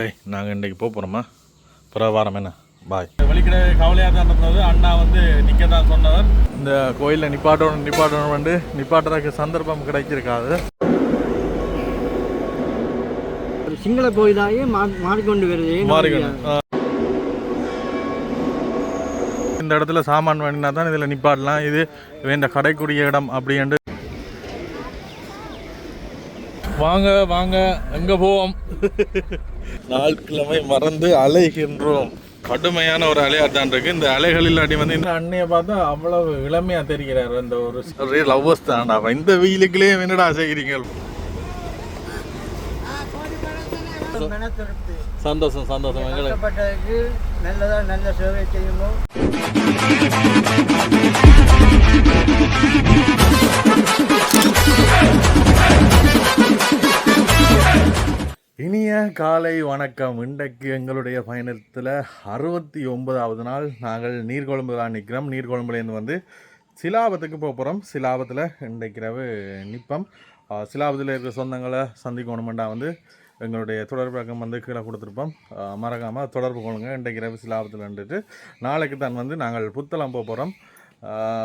டேய் நாங்கள் இன்றைக்கி போக போகிறோமா பிறகு வாரம் என்ன? பாய் வலிக்கிட கவலையாக தான் இருந்தது அண்ணா வந்து நிற்க தான் சொன்னவர் இந்த கோயிலில் நிப்பாட்டணும் நிப்பாட்டணும் வந்து நிப்பாட்டுறதுக்கு சந்தர்ப்பம் கிடைச்சிருக்காது ஒரு சிங்கள கோயிலாயே மா- மாறிக்கொண்டு வருது. ஆ. இந்த இடத்துல சாமான் வேணும்னா தான் இதில் நிப்பாட்டலாம். இது இந்த கடைக்குடிய இடம் அப்படின்ட்டு வாங்க வாங்க எங்க போவோம்? நாட்கிழமை மறந்து அலைகின்றோம். கடுமையான ஒரு அலையா தான் இருக்கு. இந்த அலைகளில் அடி வந்து இந்த அண்ணைய பார்த்தா அவ்வளவு இளமையா தெரிகிறார் அந்த ஒரு லவ்வர்ஸ் தான்டா இந்த வெயிலுக்குள்ளே என்னடா செய்கிறீங்க. சந்தோஷம் சந்தோஷம். எங்களுக்கு நல்லதா நல்ல சேவை செய்யுமோ? இனிய காலை வணக்கம். இன்றைக்கு எங்களுடைய பயணத்தில் அறுபத்தி ஒன்பதாவது நாள். நாங்கள் நீர்கொழும்பு தான் நிற்கிறோம். நீர்கொழும்புலேருந்து வந்து சிலாபத்துக்கு போக போகிறோம் சிலாபத்தில் இன்றைக்கிறவு நிற்போம் சிலாபத்தில் இருக்கிற சொந்தங்களை சந்திக்கணுமெண்டா வந்து எங்களுடைய தொடர்பு பக்கம் வந்து கீழே கொடுத்துருப்போம். மறக்காமல் தொடர்பு கொள்ளுங்க. இன்றைக்கிறவு சிலாபத்தில் நின்றுட்டு நாளைக்கு தான் வந்து நாங்கள் புத்தளம் போக போகிறோம்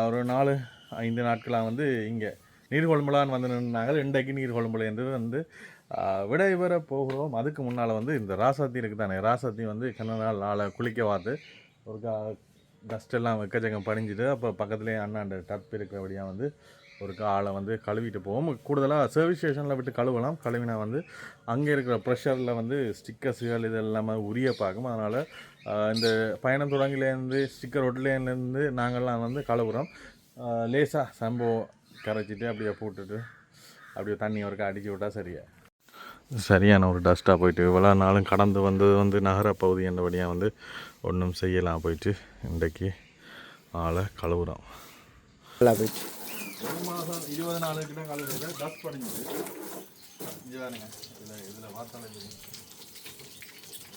ஒரு நாலு ஐந்து நாட்களாக வந்து இங்கே நீர்கொழும்புலான்னு வந்து நின்றாங்க இன்றைக்கு நீர்கொழும்புலேருந்து வந்து விடைபெற போகிறோம். அதுக்கு முன்னால் வந்து இந்த ராசாத்தி இருக்குது தானே ராசாத்தி வந்து கண்ண நாள் நாளை குளிக்க பார்த்து ஒரு கா டஸ்டெல்லாம் வெக்கச்சக்கம் படிஞ்சுட்டு அப்போ பக்கத்துலேயே அண்ணாண்ட டப் இருக்கிறபடியாக வந்து ஒரு ஆளை வந்து கழுவிட்டு போவோம். கூடுதலாக சர்வீஸ் ஸ்டேஷனில் விட்டு கழுவலாம். கழுவினா வந்து அங்கே இருக்கிற ப்ரெஷரில் வந்து ஸ்டிக்கர்ஸுகள் இது எல்லாமே உரிய பார்க்கும். அதனால் இந்த பயணம் தொடங்கிலேருந்து ஸ்டிக்கர் ஒட்டிலேருந்து நாங்கள்லாம் வந்து கழுவுறோம். லேசாக சம்பவம் கரைச்சிட்டு அப்படியே போட்டுட்டு அப்படியே தண்ணி ஒருக்கா அடிச்சு விட்டா சரியா? சரியான ஒரு டஸ்ட்டாக போயிட்டு இவ்வளோ நாளும் கடந்து வந்தது வந்து நகர பகுதி என்றபடியாக வந்து ஒன்றும் செய்யலாம் போயிட்டு இன்றைக்கு ஆளை கழுவுறோம். நல்லா போயிடுச்சு ஒரு மாதம் இருபது நாள் கிட்ட கழுவுற டஸ்ட் படிஞ்சது. இங்கே தானுங்க இதில் இதில் வாசலை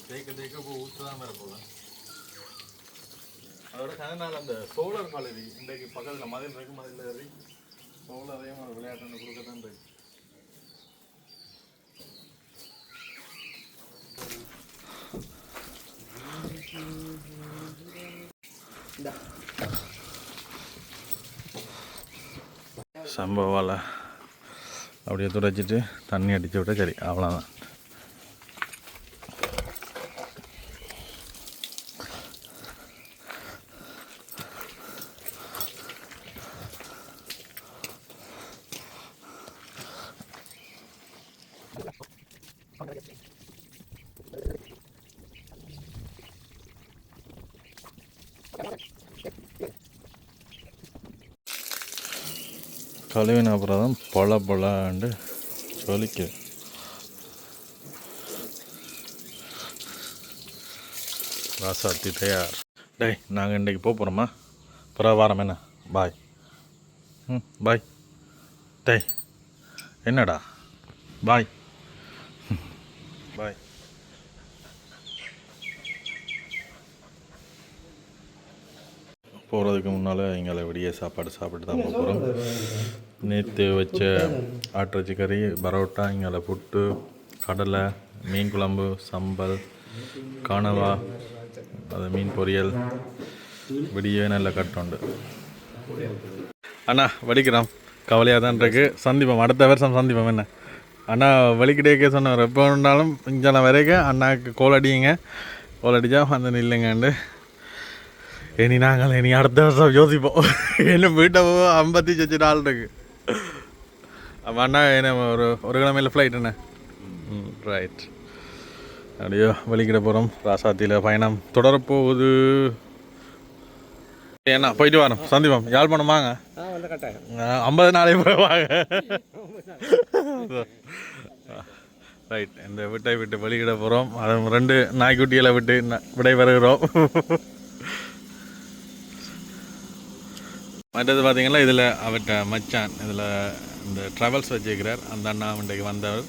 தேய்க்க தேய்க்க இப்போ ஊற்று தான் வேறு போகலாம் அதோட கனநாள் அந்த சோழர் கழுவி இன்றைக்கு பக்கத்தில் மதில் இருக்கு மதில் ஏறி சோழரையும் ஒரு விளையாட்டு கொடுக்க தான் இருக்கு சம்பவால் அப்படியே துடைச்சிட்டு தண்ணி அடித்து விட்டால் சரி அவ்வளோதான் கழுவின அப்புறம் தான் பொல பொலாண்டு சொலிக்கு. ராசாத்தி தயார். டேய் நாங்கள் இன்றைக்கி போக போகிறோமா பிறகு என்ன? பாய். ம் பாய். டேய் என்னடா? பாய். பாய். போகிறதுக்கு முன்னால் எங்களை விடிய சாப்பாடு சாப்பிட்டு தான் போக போகிறோம் நேற்று வச்ச ஆட்டிறச்சி கறி பரோட்டா இங்கே புட்டு கடலை மீன் குழம்பு சம்பல் காணவா அது மீன் பொரியல் விடிய நல்ல கட்டுண்டு அண்ணா வடிக்கிறோம் கவலையாக தான் இருக்கு. சந்திப்போம் அடுத்த வருஷம் சந்திப்போம் என்ன? அண்ணா வலிக்கிட்டேக்கே சொன்னவர் எப்போ இருந்தாலும் இங்கே வரைக்கும் அண்ணாவுக்கு கோல் அடியுங்க கோல் அடித்தா வந்து நில்லுங்கண்டு. இனி நாங்கள் இனி அடுத்த வருஷம் யோசிப்போம். என்ன வீட்டை ஐம்பத்தி சச்சு நாள் இருக்குது அண்ணா என்ன ஒரு ஒரு கிழமையில் ஃப்ளைட் என்ன? ம். ரைட் அப்படியோ வெளிக்கிட போகிறோம் ராசாத்தியில் பயணம் தொடரப்போகுது. என்ன போயிட்டு வரோம். சந்திப்போம். யாழ்ப்பாணம் வாங்க. ஐம்பது நாளே போய் வாங்க. ரைட் இந்த விட்டை விட்டு வெளியிட போகிறோம் அது ரெண்டு நாய்க்குட்டிகளை விட்டு விடை வருகிறோம் மற்றது பார்த்தீங்கன்னா இதில் அவர்கிட்ட மச்சான் இதில் இந்த ட்ராவல்ஸ் வச்சுருக்கிறார். அந்த அண்ணா இன்றைக்கு வந்தவர்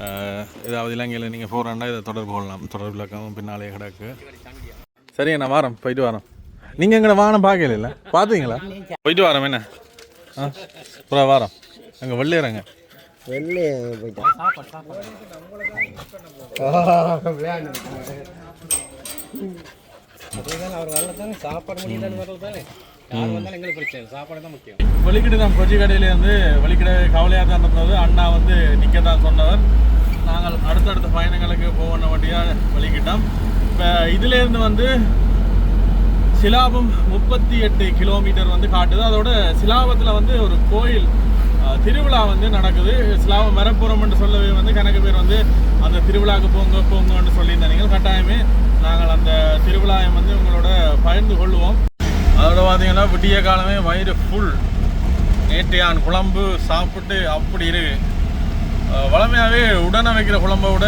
இதாவது ஏதாவது இலங்கையில் நீங்கள் போகிறோன்னா இதை தொடர்பு கொள்ளலாம். தொடர்பு இலக்கம் பின்னாலே கிடக்கு. சரி நான் வாரம். போயிட்டு வரோம். நீங்கள் எங்களை வானம் பார்க்கல இல்லை? பார்த்தீங்களா? போயிட்டு வரோம் என்ன? ஆ அப்புறம் வாரம். அங்கே வெள்ளையறங்க வெள்ளையே போயிட்டு சாப்பாடு யார் வந்தாலும் எங்களுக்கு பிரச்சனை சாப்பாடு தான் முக்கியம். வெளிக்கிட்டு தான் கொச்சி கடையிலேருந்து வெளிக்கிட கவலையாக தான் இருந்தது அண்ணா வந்து நிற்க தான் சொன்னவர் நாங்கள் அடுத்தடுத்த பயணங்களுக்கு போகணும் வண்டியாக வெளிக்கிட்டோம் இப்போ இதுலேருந்து வந்து சிலாபம் முப்பத்தி எட்டு கிலோமீட்டர் வந்து காட்டுது. அதோட சிலாபத்தில் வந்து ஒரு கோயில் திருவிழா வந்து நடக்குது. சிலாபம் வரப்புறம்னு சொல்லவே வந்து கணக்கு பேர் வந்து அந்த திருவிழாவுக்கு போங்க போங்கன்னு சொல்லியிருந்தாங்க கட்டாயமே நாங்கள் அந்த திருவிழாவை வந்து உங்களோட பகிர்ந்து கொள்வோம். அதோட பார்த்தீங்கன்னா விடிய காலமே வயிறு ஃபுல் நேற்று யான் குழம்பு சாப்பிட்டு அப்படி இருக்கு வளமையாகவே வழமையாகவே உடனே வைக்கிற குழம்பை விட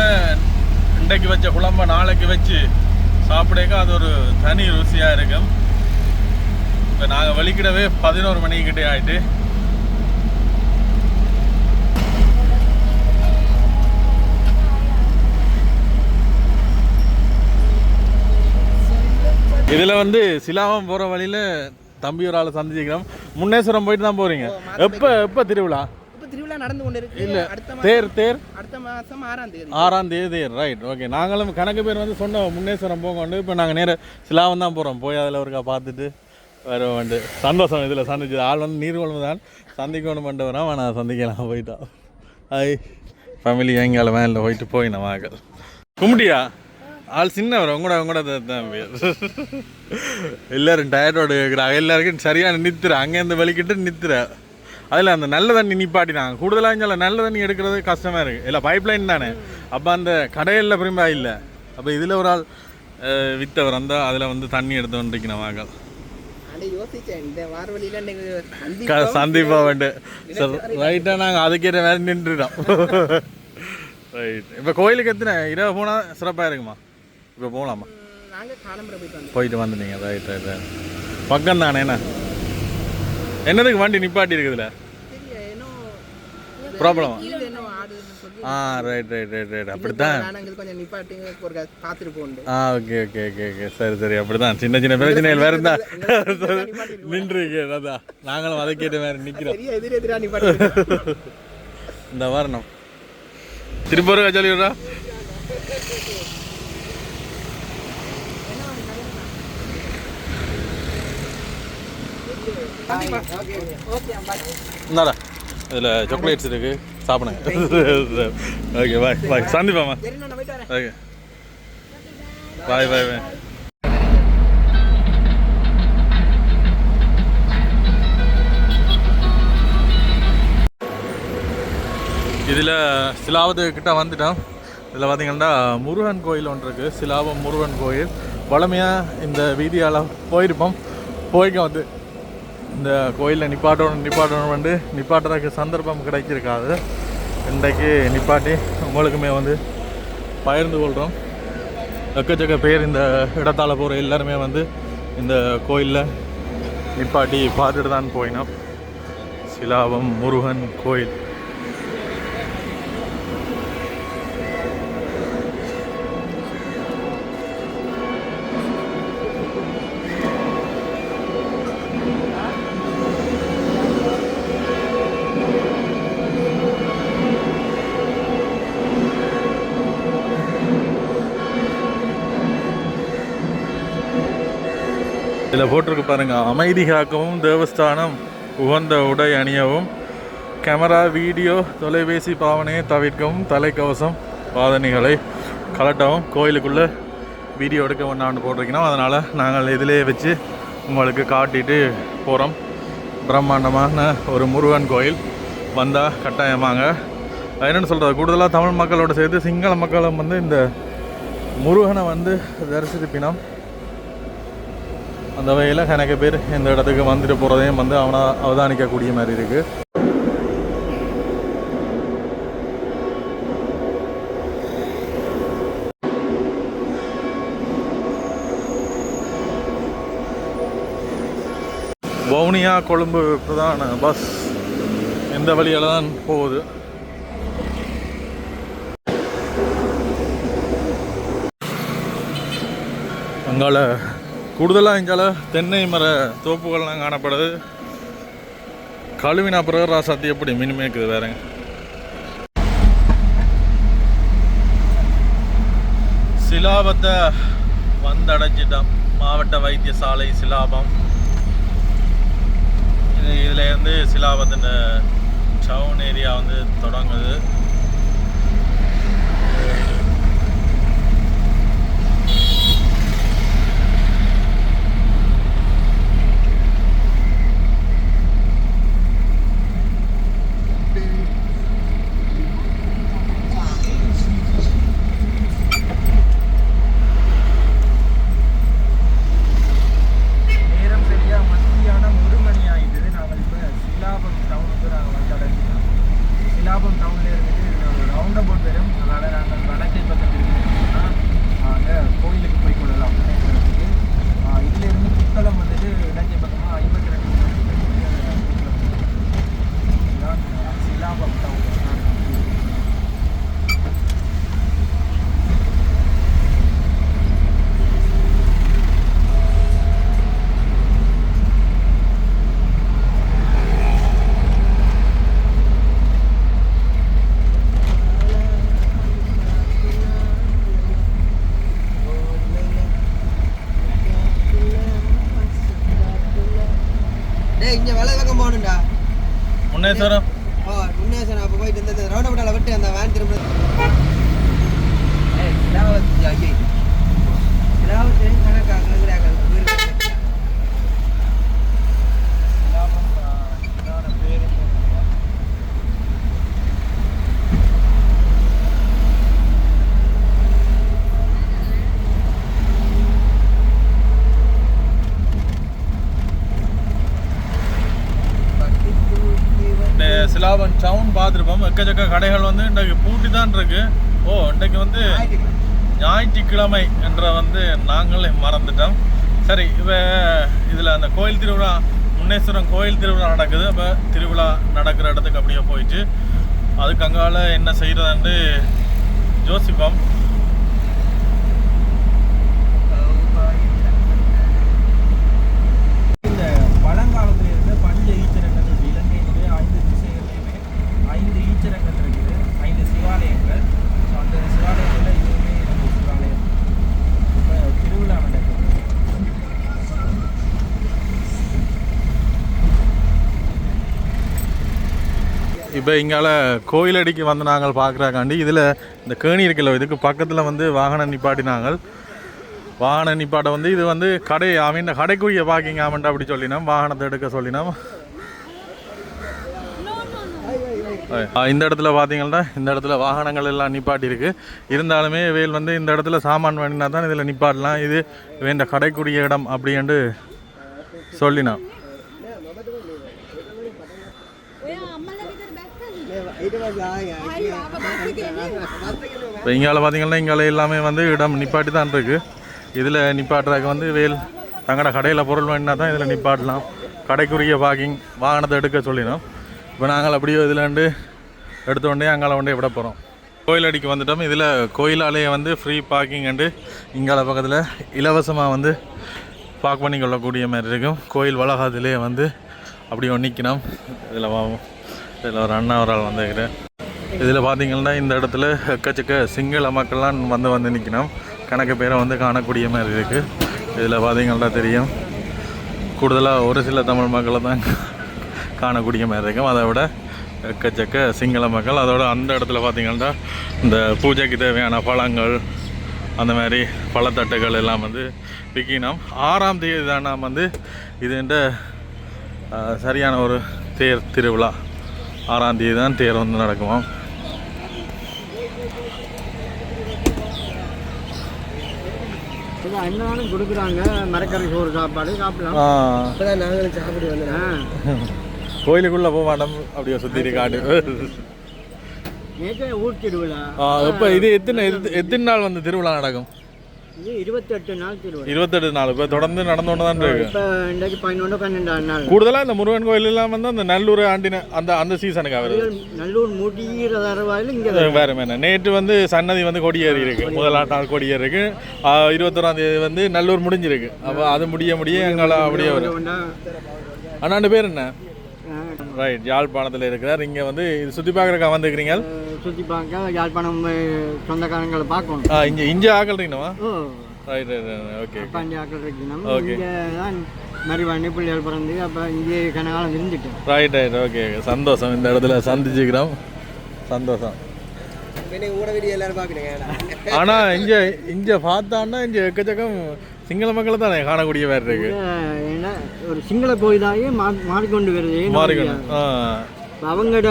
இன்றைக்கு வச்ச குழம்ப நாளைக்கு வச்சு சாப்பிடக்க அது ஒரு தனி ருசியாக இருக்கும். இப்போ நாங்கள் வலிக்கிடவே பதினோரு மணிக்கிட்டே ஆயிட்டு. இதில் வந்து சிலாவம் போகிற வழியில் தம்பி ஒரு ஆளை சந்திச்சிக்கிறோம் முன்னேஸ்வரம் போயிட்டு தான் போகிறீங்க எப்போ எப்போ திருவிழா? திருவிழா நடந்து கொண்டு இருக்கு இல்லை அடுத்த மா- தேர் தேர்? அடுத்த மாசம் ஆறாம் தேதி. ஆறாம் தேதி ரைட் ஓகே நாங்களும் கணக்கு பேர் வந்து சொன்னோம் முன்னேஸ்வரம் போங்க இப்போ நாங்கள் நேர சிலாவம் தான் போகிறோம் போய் அதில் ஒருக்கா பார்த்துட்டு வர வந்து. சந்தோஷம் இதில் சந்திச்சது ஆள் வந்து தான் சந்திக்கணும் பண்ணிட்டு வரோம் ஆனால் சந்திக்கலாம் போயிட்டோம் ஐ ஃபேமிலி எங்கால வேனில் போயிட்டு போயினோம் வாங்கல் கும்பிட்டியா? ஆள் சின்னவர் உங்களோட உங்களோட தான் பேர் எல்லாரும் டயர்டோடு இருக்கிறாங்க எல்லாருக்கும் சரியான நித்துற அங்கேருந்து வெளிக்கிட்டு நித்துற அதில் அந்த நல்ல தண்ணி நிப்பாட்டினாங்க. கூடுதலாக இங்கே நல்ல தண்ணி எடுக்கிறது கஷ்டமாக இருக்குது இல்லை பைப் லைன் தானே. அப்போ அந்த கடையில் பிரிம்பா இல்லை. அப்போ இதில் ஒரு ஆள் வித்தவர் வந்தால் அதில் வந்து தண்ணி எடுத்து வந்துருக்கணும் வாங்கல் அட யோசிச்சேன். இந்த வார வழியில எனக்கு க சந்திப்போம். சந்திப்பா வேண்டு ரைட்டாக நாங்கள் அதுக்கேற்ற வேறு நின்றுட்டோம். ரைட் இப்போ கோயிலுக்கு எத்தனை? இரவு போனால் சிறப்பாக இருக்குமா? இப்போ போகலாமா? போயிட்டு வந்துட்டீங்க. ரைட் ரைட் ரைட் பக்கம் தானே என்ன? என்னதுக்கு வண்டி நிப்பாட்டி இருக்குதுல? தெரியல ஏனோ ப்ராப்ளமா? ஆ ரைட் ரைட் ரைட் ரைட் அப்படித்தான். ஒரு போண்டு ஆ ஓகே ஓகே ஓகே ஓகே சரி சரி அப்படிதான் சின்ன சின்ன பிரச்சனைகள் வேறு இருந்தா நின்றுருக்கு அதான் நாங்களும் அதை கேட்ட வேறு நிற்கிறோம் இந்த வரணும். திருப்பூர் சொல்லி விட்றா இந்தாடா. இதில் சாக்லேட்ஸ் இருக்கு. சாப்பிடுங்க. ஓகே பாய் பாய் சந்திப்பாமா ஓகே பாய் பாய் பாய் இதில் சிலாவது கிட்ட வந்துட்டோம். இதில் பார்த்தீங்கன்னா முருகன் கோயில் ஒன்று இருக்குது சிலாபம் முருகன் கோயில். வளமையாக இந்த வீதியால் போயிருப்போம். போய்க்க வந்து இந்த கோயிலில் நிப்பாட்டணும் நிப்பாட்டணும் வந்து நிப்பாட்டுறதுக்கு சந்தர்ப்பம் கிடைச்சிருக்காது இன்றைக்கு நிப்பாட்டி உங்களுக்குமே வந்து பகிர்ந்து கொள்கிறோம் எக்கச்சக்க பேர் இந்த இடத்தால் போகிற எல்லாருமே வந்து இந்த கோயிலில் நிப்பாட்டி பார்த்துட்டு தான் போயினோம். சிலாபம் முருகன் கோயில். இதில் போட்டிருக்கு பாருங்கள் அமைதி காக்கவும் தேவஸ்தானம் உகந்த உடை அணியவும் கேமரா வீடியோ தொலைபேசி பாவனையை தவிர்க்கவும் தலைக்கவசம் பாதணிகளை கலட்டவும் கோயிலுக்குள்ளே வீடியோ எடுக்க வேண்டாம்னு போட்டிருக்கணும் அதனால் நாங்கள் இதிலே வச்சு உங்களுக்கு காட்டிட்டு போகிறோம் பிரம்மாண்டமான ஒரு முருகன் கோயில். வந்தால் கட்டாயமாங்க. என்னென்னு சொல்கிறது கூடுதலாக தமிழ் மக்களோட சேர்த்து சிங்கள மக்களும் வந்து இந்த முருகனை வந்து தரிசித்து பினம் அந்த வகையில் கணக்கு பேர் இந்த இடத்துக்கு வந்துட்டு போகிறதையும் வந்து அவனை அவதானிக்கக்கூடிய மாதிரி இருக்குது வவுனியா கொழும்பு பிரதான பஸ் இந்த வழியால தான் போகுது. அங்கால கூடுதலாக எங்கால தென்னை மர தோப்புகள்லாம் காணப்படுது. கழுவினா பிறகு ராசாத்தி எப்படி மினிமேக்குது வேறங்க சிலாபத்தை வந்தடைஞ்சிட்டோம். மாவட்ட வைத்தியசாலை சிலாபம். இது இதில் சிலாபத்தின் டவுன் ஏரியா வந்து தொடங்குது. எக்கச்சக்க கடைகள் வந்து இன்றைக்கு பூட்டி தான் இருக்கு. ஓ இன்றைக்கு வந்து ஞாயிற்றுக்கிழமை என்ற வந்து நாங்களே மறந்துட்டோம். சரி இப்போ இதில் அந்த கோயில் திருவிழா முன்னேஸ்வரம் கோயில் திருவிழா நடக்குது. அப்போ திருவிழா நடக்கிற இடத்துக்கு அப்படியே போயிட்டு அதுக்கு அங்கால என்ன செய்கிறதுன்ட்டு யோசிப்போம் இந்த பழங்காலத்துல இருந்த பஞ்ச ஈச்சரங்கள் இருக்கு இலங்கையினுடைய ஐந்து திசைகள்லையுமே ஐந்து ஈச்சரங்கள் இருக்குது ஐந்து சிவாலயங்கள் ஸோ அந்த சிவாலயங்களில் இதுவுமே நம்ம சிவாலயம் இப்போ திருவிழா நடக்குது இப்போ இங்கால கோயிலடிக்கு வந்து நாங்கள் பார்க்குறாக்காண்டி இதில் இந்த கேணி இருக்குல்ல இதுக்கு பக்கத்தில் வந்து வாகனம் நிப்பாட்டினாங்க வாகன நிப்பாட்ட வந்து இது வந்து கடை அவன் கடைக்குரிய பார்க்கிங் ஆமெண்ட் அப்படி சொல்லினோம் வாகனத்தை எடுக்க சொல்லினோம். இந்த இடத்துல பார்த்தீங்கன்னா இந்த இடத்துல வாகனங்கள் எல்லாம் நிப்பாட்டியிருக்கு இருந்தாலுமே வேல் வந்து இந்த இடத்துல சாமான் வேணுனா தான் இதில் நிப்பாட்டலாம். இது வேண்ட கடைக்குரிய இடம் அப்படின்ட்டு சொல்லினான் இப்போ இங்கால பார்த்தீங்கன்னா இங்கால எல்லாமே வந்து இடம் நிப்பாட்டி தான் இருக்கு. இதில் நிப்பாட்டுறதுக்கு வந்து வேல் தங்கட கடையில் பொருள் வேணுனா தான் இதில் நிப்பாட்டலாம். கடைக்குரிய பார்க்கிங் வாகனத்தை எடுக்க சொல்லினோம். இப்போ நாங்கள் அப்படியே இதில் எடுத்தோடனே அங்கால கொண்டே விட போகிறோம் கோயிலடிக்கு வந்துட்டோம். இதில் கோயிலாலேயே வந்து ஃப்ரீ பார்க்கிங் அண்டு இங்கால பக்கத்தில் இலவசமாக வந்து பார்க் பண்ணி கொள்ளக்கூடிய மாதிரி இருக்கும். கோயில் வளாகத்திலே வந்து அப்படியே ஒன்றிக்கணும் இதில் வாவும். இதில் ஒரு அண்ணா ஒரு ஆள் வந்திருக்கிறேன் இதில் பார்த்தீங்கன்னா இந்த இடத்துல எக்கச்சக்க சிங்கள மக்கள்லாம் வந்து வந்து நிற்கணும். கணக்கு பேரை வந்து காணக்கூடிய மாதிரி இருக்குது இதில் பார்த்தீங்கன்னா தெரியும். கூடுதலாக ஒரு சில தமிழ் மக்களை தான் காணக்கூடிய மாதிரி இருக்கும். அதை விட எக்கச்சக்க சிங்கள மக்கள். அதோட அந்த இடத்துல பார்த்தீங்கன்னா இந்த பூஜைக்கு தேவையான பழங்கள் அந்த மாதிரி பழத்தட்டுகள் எல்லாம் வந்து விற்கினோம் ஆறாம் தேதி தான் நாம் வந்து இதுன்ற சரியான ஒரு தேர் திருவிழா ஆறாம் தேதி தான் தேர் வந்து நடக்குமாம். இது அன்னதானம் கொடுக்குறாங்க. மரக்கறி சோறு சாப்பாடு சாப்பிடலாம். ஆ, இப்பதான் நாங்களும் சாப்பிட்டு வந்தோம். ஆ. கோயிலுக்குள்ளே போக மாட்டோம் அப்படியே சுற்றிட்டு காட்டு. இப்போ இது எத்தனை எத்து- எத்தனை நாள் வந்து திருவிழா நடக்கும்? இருபத்தெட்டு நாள் திருவிழா. இருபத்தெட்டு நாள். இப்போ தொடர்ந்து நடந்து கொண்டு தான் இருக்கு. இப்போ இன்றைக்கு பதினொன்று பன்னெண்டாம் நாள். கூடுதலாக இந்த முருகன் கோயில் எல்லாம் வந்து அந்த நல்லூர் ஆண்டின அந்த அந்த சீசனுக்கு வருது நல்லூர் முடிகிற தரவாயில் இங்கே அது வேற என்ன நேற்று வந்து சன்னதி வந்து கொடியேறி இருக்கு. முதலாம் நாள் கொடியேறி இருக்கு. இருபத்தொராம் தேதி வந்து நல்லூர் முடிஞ்சிருக்கு. அப்போ அது முடிய முடிய எங்களை அப்படியே வரும். அண்ணாண்டு பேர் என்ன? ரைட் யாழ்ப்பாணத்தில் இருக்கிறார். இங்கே வந்து இது சுற்றி பார்க்குறக்கா வந்துக்கிறீங்க சுற்றி பார்க்க யாழ்ப்பாணம் சொந்தக்காரங்களை பார்க்கணும். ஆ இங்கே இங்கே ஆக்கல்றீங்கண்ணா ஓ. ரைட் ரைட் ஓகே ஆக்கள் இருக்கணும். Okay. இங்கே தான் மறுவாண்டி பிள்ளைகள் பிறந்து அப்போ இங்கே கனகாலம் இருந்துட்டேன் ரைட் ரைட் ஓகே சந்தோஷம் இந்த இடத்துல சந்திச்சுக்கிறோம். சந்தோஷம். என்ன ஊட வீடியோ எல்லாரும் பார்க்குறீங்க ஆனால் இங்கே இங்கே பார்த்தான்னா இங்கே எக்கச்சக்கம் சிங்கள மக்களை தானே காணக்கூடிய மாதிரி இருக்கு. ஏன்னா ஒரு சிங்கள கோயிலாகவே மா மாறிக்கொண்டு வருது இப்ப அவங்களோட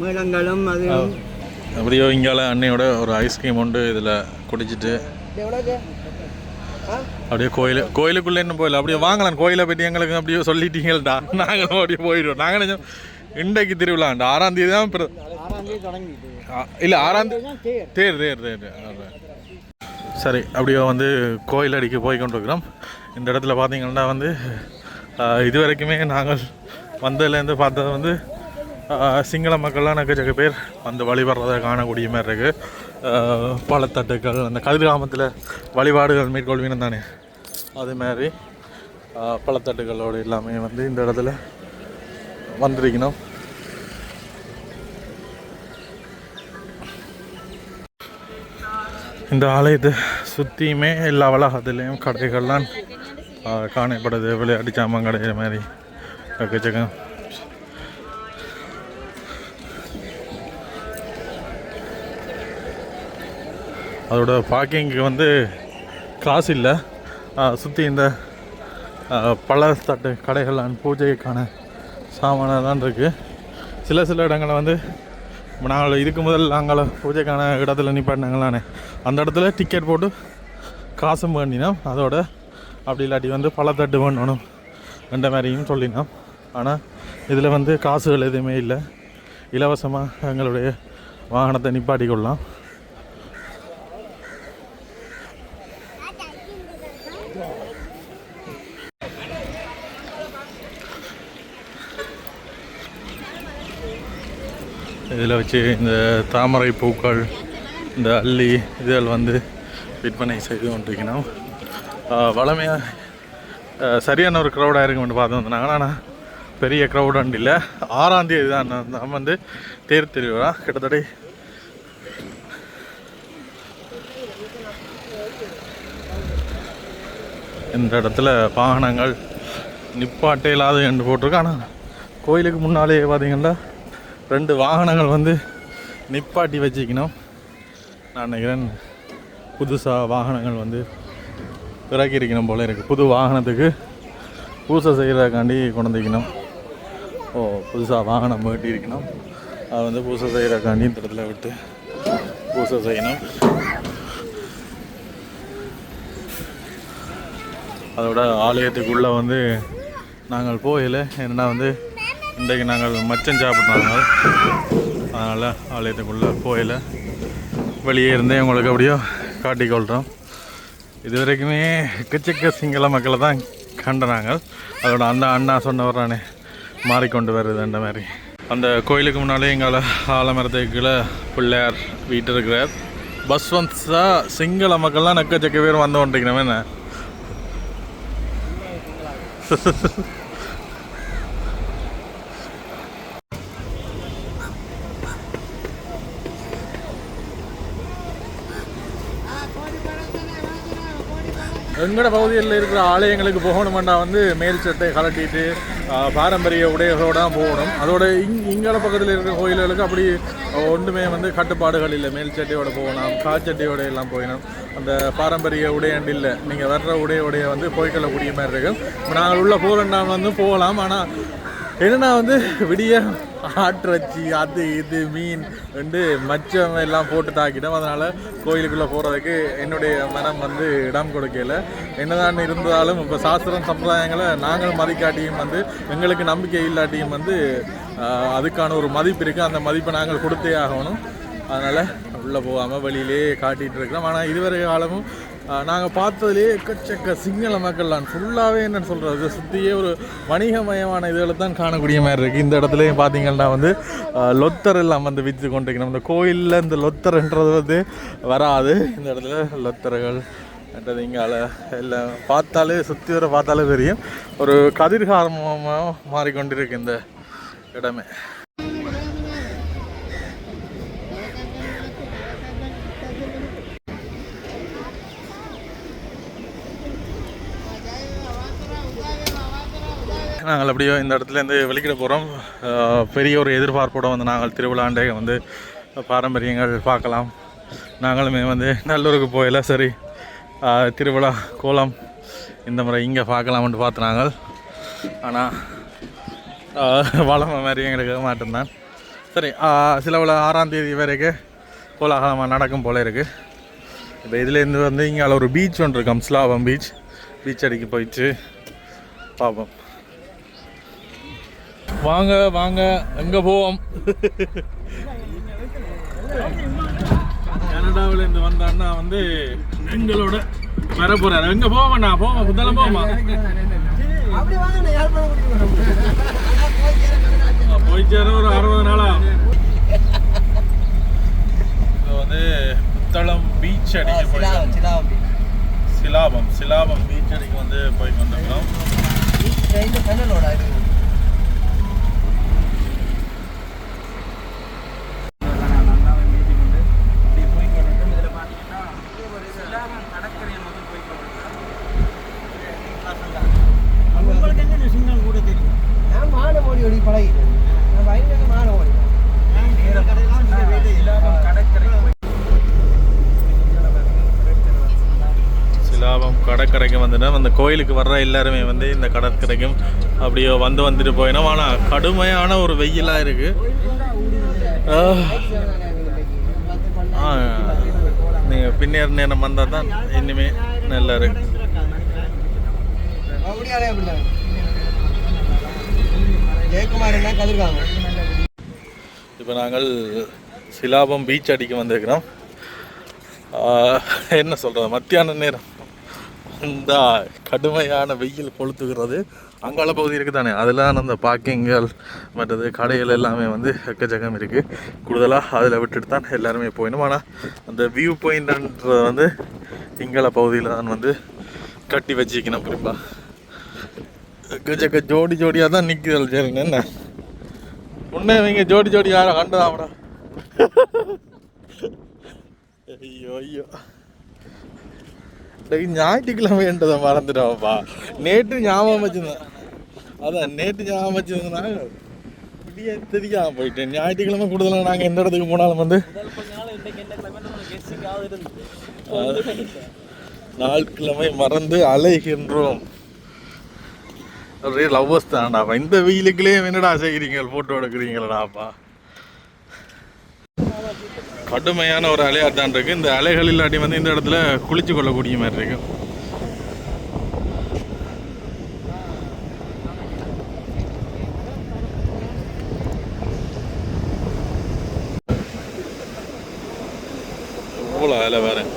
மேளங்களும் அது அப்படியோ இங்கால அன்னையோட ஒரு ஐஸ்கிரீம் உண்டு இதில் குடிச்சிட்டு. அப்படியே கோயில் கோயிலுக்குள்ளே இன்னும் போயில அப்படியே வாங்கலாம் கோயிலை பற்றி எங்களுக்கு அப்படியே சொல்லிட்டீங்கள்டா. நாங்களும் அப்படியே போயிடுவோம். நாங்கள் நினைச்சோம் இன்றைக்கு திருவிழாண்டா ஆறாம் தேதி தான் இல்லை ஆறாம் தேதி தேர். தேர் தேர் தேர். சரி அப்படியே வந்து கோயில் அடிக்க போய் கொண்டிருக்கிறோம். இந்த இடத்துல பார்த்தீங்கன்னா வந்து இது வரைக்குமே நாங்கள் வந்ததுலேருந்து பார்த்தது வந்து சிங்கள மக்கள்லாம் எக்கச்சக்க பேர் வந்து வழிபடுறதை காணக்கூடிய மாதிரி இருக்குது பழத்தட்டுக்கள் அந்த கதிர்காமத்தில் வழிபாடுகள் மேற்கொள்வீங்க தானே. அது மாதிரி பழத்தட்டுகளோடு எல்லாமே வந்து இந்த இடத்துல வந்திருக்கணும் இந்த ஆலயத்தை சுற்றியுமே எல்லா வளாகத்துலேயும் கடைகள்லாம் காணப்படுது. விளையாட்டு சாமான் கடை மாதிரி. எக்கச்சக்கம் அதோட பார்க்கிங்க்கு வந்து காசு இல்லை. சுற்றி இந்த பழத்தட்டு கடைகள்லாம் பூஜைக்கான சாமானெல்லாம் இருக்குது சில சில இடங்களில் வந்து நாங்கள் இதுக்கு முதல் நாங்கள் பூஜைக்கான இடத்துல நிப்பாட்டினாங்களானே. அந்த இடத்துல டிக்கெட் போட்டு காசும் வேண்டினோம். அதோட அப்படி இல்லாட்டி வந்து பழத்தட்டு பண்ணணும் என்ற மாதிரியும் சொல்லினோம். ஆனால் இதில் வந்து காசுகள் எதுவுமே இல்லை. இலவசமாக எங்களுடைய வாகனத்தை நிப்பாட்டி கொள்ளலாம் இதில் வச்சு இந்த தாமரை பூக்கள் இந்த அல்லி இதெல்லாம் வந்து விற்பனை செய்து கொண்டிருக்கணும் வளமையாக சரியான ஒரு க்ரௌடாக இருக்குமென்னு பார்த்து வந்தாங்க ஆனால் பெரிய க்ரௌட் இல்லை. ஆறாம் தேதி தான் நான் நம்ம வந்து தேர் திருவிழா. கிட்டத்தட்ட இந்த இடத்துல வாகனங்கள் நிப்பாட்டே இல்லாத என்று போட்டிருக்கு. ஆனால் கோயிலுக்கு முன்னாலே பார்த்தீங்கன்னா ரெண்டு வாகனங்கள் வந்து நிப்பாட்டி வச்சுக்கணும். நான் நினைக்கிறேன் புதுசாக வாகனங்கள் வந்து இறக்கியிருக்கணும் இருக்கணும் போல இருக்குது புது வாகனத்துக்கு பூசை செய்கிறதுக்காண்டி கொண்டு வந்துக்கணும் ஓ புதுசாக வாகனம் வேட்டி இருக்கணும் அது வந்து பூசை செய்கிறதுக்காண்டி இந்த இடத்துல விட்டு பூசை செய்யணும். அதோட ஆலயத்துக்குள்ளே வந்து நாங்கள் போகல. என்னென்னா வந்து இன்றைக்கு நாங்கள் மச்சம் சாப்பிட்றாங்க அதனால் ஆலயத்துக்குள்ளே போகல. வெளியே இருந்தே உங்களுக்கு அப்படியோ காட்டிக்கொள்கிறோம் இது வரைக்குமே எக்கச்சக்க சிங்கள மக்களை தான் கண்டனாங்க. அதோட அந்த அண்ணா சொன்னவரானே மாறிக்கொண்டு வருதுன்ற மாதிரி. அந்த கோயிலுக்கு முன்னாலே எங்களை ஆலமரத்துக்குள்ள பிள்ளையார் வீட்டு இருக்கிறார். பஸ் வந்தா சிங்கள மக்கள்லாம் நக்கச்சக்க பேர் வந்து என்ன? என்ன பகுதியில் இருக்கிற ஆலயங்களுக்கு போகணுமெண்டா வந்து மேல் சட்டை கலட்டிட்டு பாரம்பரிய உடைகளோட தான் போகணும். அதோட இங் இங்கட பக்கத்தில் இருக்கிற கோயில்களுக்கு அப்படி ஒன்றுமே வந்து கட்டுப்பாடுகள் இல்லை. மேல் சட்டையோட போகலாம் காச்சட்டையோட எல்லாம் போயிடணும் அந்த பாரம்பரிய உடையண்டு இல்லை. நீங்கள் வர்ற உடையோடைய வந்து போய்க்கொள்ளக்கூடிய மாதிரி இருக்கும். இப்போ நாங்கள் உள்ள போகிறோம்னா வந்து போகலாம். ஆனால் என்னென்னா வந்து விடிய ஆட்டுறச்சி அது இது மீன் வந்து மச்சம் எல்லாம் போட்டு தாக்கிட்டோம். அதனால் கோயிலுக்குள்ளே போகிறதுக்கு என்னுடைய மனம் வந்து இடம் கொடுக்கல. என்னதான் இருந்தாலும் இப்போ சாஸ்திரம் சம்பிரதாயங்களை நாங்கள் மதிக்காட்டியும் வந்து எங்களுக்கு நம்பிக்கை இல்லாட்டியும் வந்து அதுக்கான ஒரு மதிப்பு இருக்குது அந்த மதிப்பை நாங்கள் கொடுத்தே ஆகணும். அதனால் உள்ளே போகாமல் வெளியிலே காட்டிகிட்டு இருக்கிறோம். ஆனால் இதுவரை காலமும் நாங்கள் பார்த்ததுலேயே எக்கச்சக்க சிங்கள மக்கள்லாம் ஃபுல்லாகவே என்னன்னு சொல்கிறது சுற்றியே ஒரு வணிகமயமான இதில் தான் காணக்கூடிய மாதிரி இருக்குது இந்த இடத்துலையும் பார்த்தீங்கன்னா வந்து லொத்தர் எல்லாம் வந்து விற்று கொண்டிருக்கணும் இந்த கோயிலில் இந்த லொத்தர்ன்றது வந்து வராது. இந்த இடத்துல லொத்தர்கள் மற்றது இங்கால எல்லாம் பார்த்தாலே சுற்றி வர பார்த்தாலே தெரியும். ஒரு கதிர்காரமாக மாறிக்கொண்டிருக்கு இந்த இடமே. நாங்கள் அப்படியே இந்த இடத்துலேருந்து வெளிக்கிட போகிறோம் பெரிய ஒரு எதிர்பார்ப்போடு வந்து நாங்கள் திருவிழாண்டே வந்து பாரம்பரியங்கள் பார்க்கலாம். நாங்களுமே வந்து நல்லூருக்கு போயில சரி. திருவிழா கோலம் இந்த முறை இங்கே பார்க்கலாம்னு பார்த்து நாங்கள். ஆனால் வளமை மாதிரி எங்களுக்கு மாட்டேன்தான் சரி ஆஹ், சில விழா ஆறாம் தேதி வரைக்கும் கோலாகலமாக நடக்கும் போல இருக்குது இப்போ இதுலேருந்து வந்து இங்கே ஒரு பீச் ஒன்று இருக்கும் ஸ்லாபம் பீச் பீச் அடிக்கு போயிட்டு பார்ப்போம். வாங்க வாங்க எங்கே போவோம்? கனடாவில் இருந்து வந்த அண்ணா வந்து எங்களோட வர போறாரு எங்க போவோம் புத்தளம் போவோமா கூட்டிட்டு வரேன். போய் சேர ஒரு அறுபது நாளா? இது வந்து புத்தளம் பீச் அடிக்க சிலாவம், போய் சிலாவம் beach. சிலாபம் சிலாபம் பீச் அடிக்கு வந்து போய் வந்திருக்கிறோம் Beach train கண்ணனோட இது. மீட்டிங் வந்து இப்படி போய் கொண்டிருக்கோம் இதில் பார்த்தீங்கன்னா சிலாபம் கடற்கரையை வந்து போய் கொண்டிருக்கோம் உங்களுக்கு என்ன சிங்கம் கூட தெரியும் நான் மானம் ஓடி ஓடி பழகிட்டேன். நான் வயலுக்கு மானம் ஓடிட்டேன். சிலாபம் கடற்கரை போய் சிலாபம் கடற்கரைக்கு வந்துட்டோம். அந்த கோயிலுக்கு வர்ற எல்லாருமே வந்து இந்த கடற்கரைக்கும் அப்படியே வந்து வந்துட்டு போயினோம். ஆனால் கடுமையான ஒரு வெயிலாக இருக்கு. நீங்கள் பின்னேற நேரம் வந்தால் தான் இனிமே நல்லா இருக்கு. இப்போ நாங்கள் சிலாபம் பீச் அடிக்க வந்திருக்கிறோம். என்ன சொல்கிறது மத்தியான நேரம். இந்த கடுமையான வெயில் கொளுத்துகிறது. அங்காள பகுதி இருக்குது தானே அதெல்லாம் அந்த பார்க்கிங்கள் மற்றது கடைகள் எல்லாமே வந்து எக்கச்சக்கம் இருக்குது கூடுதலாக அதில் விட்டுட்டு தான் எல்லாருமே போயிடும் ஆனால் அந்த வியூ பாயிண்ட்ன்றது வந்து இங்கால பகுதியில் தான் வந்து கட்டி வச்சுக்கணும் குறிப்பாக எக்கச்சக்க ஜோடி ஜோடியாக தான் நிற்குதல் சரிங்க என்ன? உன்னே இவங்க ஜோடி ஜோடி யாரும் கண்டதாமடா ஐயோ ஐயோ. ஞாயிற்றுக்கிழமை என்றதை மறந்துட்டோம்ப்பா நேற்று ஞாபகம் வச்சிருந்தேன் அதான் நேற்று ஞாபகம் வச்சிருந்தேன் இப்படியே தெரியாம போயிட்டேன் ஞாயிற்றுக்கிழமை கூடுதலாக நாங்கள் எந்த இடத்துக்கு போனாலும் வந்து நாள் கிழமை மறந்து அலைகின்றோம் ஒரே லவ்வர்ஸ் தான்டாப்பா இந்த வெயிலுக்குள்ளே என்னடா செய்கிறீங்க ஃபோட்டோ எடுக்கிறீங்களாடாப்பா கடுமையான ஒரு அலையாட்டான் இருக்கு. இந்த அலைகள் இல்லாட்டி வந்து இந்த இடத்துல குளிச்சு கொள்ளக்கூடிய மாதிரி இருக்கு. எவ்வளோ அலை வரும்?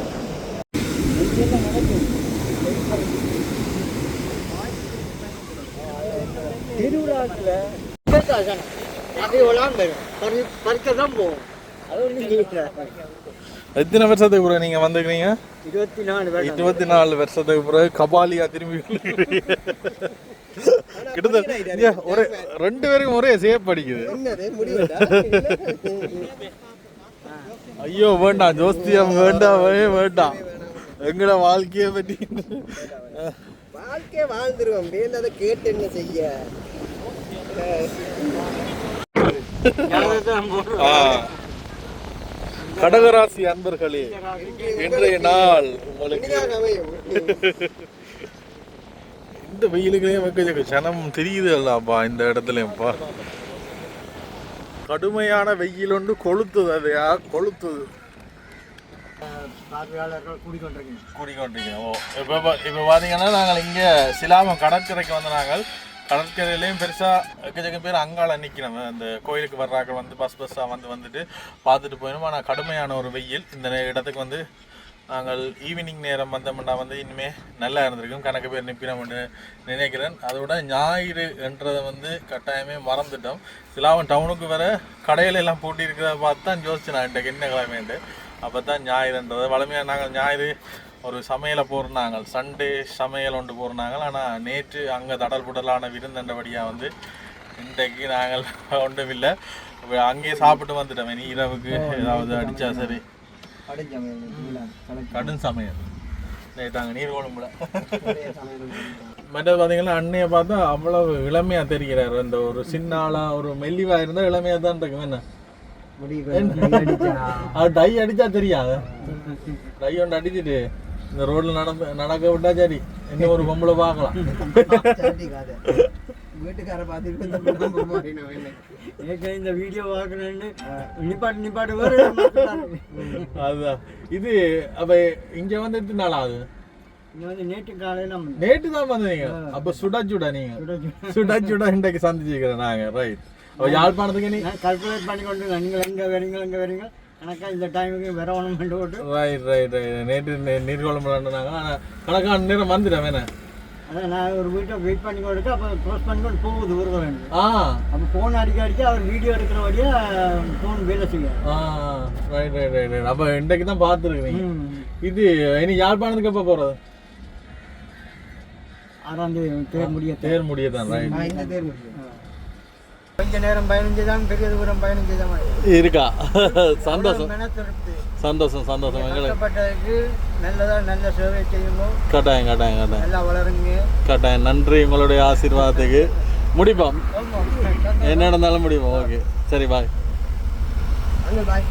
பறி பறிக்க தான் போவோம். எத்தனை வருஷத்துக்கு பிறகு நீங்கள் வந்துக்கிறீங்க இருபத்தி நாலு இருபத்தி நாலு வருஷத்துக்கு பிறகு கபாலியா திரும்பி கிட்டத்தட்ட ஒரே ரெண்டு பேருக்கும் ஒரே சேப் அடிக்குது. ஐயோ வேண்டாம் ஜோஸ்தியம் வேண்டாம் வேண்டாம் எங்கட வாழ்க்கையை பற்றி வாழ்க்கை வாழ்ந்துருவோம். வேண்டதை கேட்டு என்ன செய்ய. கடகராசி அன்பர்களே இன்றைய நாள் உங்களுக்கு இந்த வெயிலுக்குள்ளே வைக்க சனம் தெரியுது அல்லப்பா இந்த இடத்துலயும்ப்பா கடுமையான வெயில் ஒன்று கொளுத்துது அதையா? கொளுத்துது. கூடிக்கொண்டிருக்கீங்க ஓ இப்போ இப்போ பார்த்தீங்கன்னா நாங்கள் இங்கே சிலாபம் கடற்கரைக்கு வந்து நாங்கள் கடற்கரையிலையும் பெருசாக எக்கச்சக்கம் பேர் அங்கால நிற்கிறோம் அந்த கோயிலுக்கு வர்றாங்க வந்து பஸ் பஸ்ஸாக வந்து வந்துட்டு பார்த்துட்டு போயிடும் ஆனால் கடுமையான ஒரு வெயில். இந்த இடத்துக்கு வந்து நாங்கள் ஈவினிங் நேரம் வந்தோம்னா வந்து இனிமேல் நல்லா இருந்திருக்கும். கணக்கு பேர் நிற்கிறோம்னு நினைக்கிறேன். அதோட ஞாயிறு என்றதை வந்து கட்டாயமே மறந்துட்டோம். சிலாவன் டவுனுக்கு வர கடையில எல்லாம் பூட்டி இருக்கிறத பார்த்து தான் யோசிச்சு நான் இன்றைக்கு என்ன கிழமைண்டு அப்போ தான் ஞாயிறுன்றது. வளமையாக நாங்கள் ஞாயிறு ஒரு சமையலை போடுறாங்க சண்டே சமையல் ஒன்று போடுறாங்க ஆனால் நேற்று அங்கே தடல் புடலான விருந்தண்டபடியாக வந்து இன்றைக்கு நாங்கள் ஒன்றும் இல்லை அங்கேயே சாப்பிட்டு வந்துட்டோம். இனி இரவுக்கு ஏதாவது அடிச்சா சரி. கடும் சமையல் தாங்க நீர் குழம்புல மற்றது பார்த்தீங்கன்னா அண்ணையை பார்த்தா அவ்வளவு இளமையா தெரிகிறார். அந்த ஒரு சின்ன ஆளா ஒரு மெல்லிவா இருந்தா இளமையா தான் இருக்கும். என்ன? அது டை அடிச்சா தெரியாது. டை ஒன்று அடிச்சிட்டு இந்த ரோட்ல நடந்து நடக்க விட்டா சரி. இன்னும் ஒரு பொம்பளை பார்க்கலாம். வீட்டுக்கார பார்த்துட்டு ஏற்கனவே இந்த வீடியோ பார்க்கணுன்னு நிப்பாட்டு நிப்பாட்டு வேறு அதுதான் இது அப்ப இங்க வந்து எத்தனை நாள் ஆகுது? இங்க வந்து நேற்று காலையில் நம்ம நேற்று தான் வந்தீங்க. அப்ப சுட சுட நீங்க. சுட சுட. இன்றைக்கு சந்திச்சிருக்கிறேன் நாங்க ரைட் அப்ப யாழ்ப்பாணத்துக்கு நீ கல்குலேட் பண்ணி கொண்டு நீங்கள் எங்கே வரீங்க எங்கே வரீங்க? கணக்கா இந்த டைமுக்கு வரணும் போட்டு. ரைட் ரைட் ரைட் நேற்று நே- நீர்கொழும்பு நாங்க ஆனா கணக்கான நேரம் வந்துட்டேன் வேணா. அதான் நான் ஒரு வீட்டை வெயிட் பண்ணி கொடுத்து அப்போ க்ளோஸ் பண்ணி கொண்டு போகுது ஒரு வேணும் ஆ. அப்போ ஃபோன் அடிக்க அடிக்க அவர் வீடியோ எடுக்கிற வழியாக ஃபோன் வேலை செய்யும் ஆ ரைட் ரைட் ரைட் ரைட் அப்ப இன்றைக்கு தான் பார்த்துருக்கீங்க இது இனி யாழ்ப்பாணத்துக்கு எப்போ போறது? ஆறாம் தேதி தேர் முடிய தேர் முடியதான் ரைட் இந்த தேர்வு கொஞ்ச நேரம் பயணம் செய்தாலும் பெரிய தூரம் மாதிரி இருக்கா? சந்தோஷம். சந்தோஷம் சந்தோஷம். கஷ்டப்பட்டதுக்கு நல்லதாக நல்ல சேவை செய்யும்போது கட்டாயம் கட்டாயம் கட்டாயம். நல்லா வளருங்க. கட்டாயம். நன்றி உங்களுடைய ஆசீர்வாதத்துக்கு. முடிப்போம். என்ன நடந்தாலும் முடிப்போம். ஓகே. சரி பாய் பாய்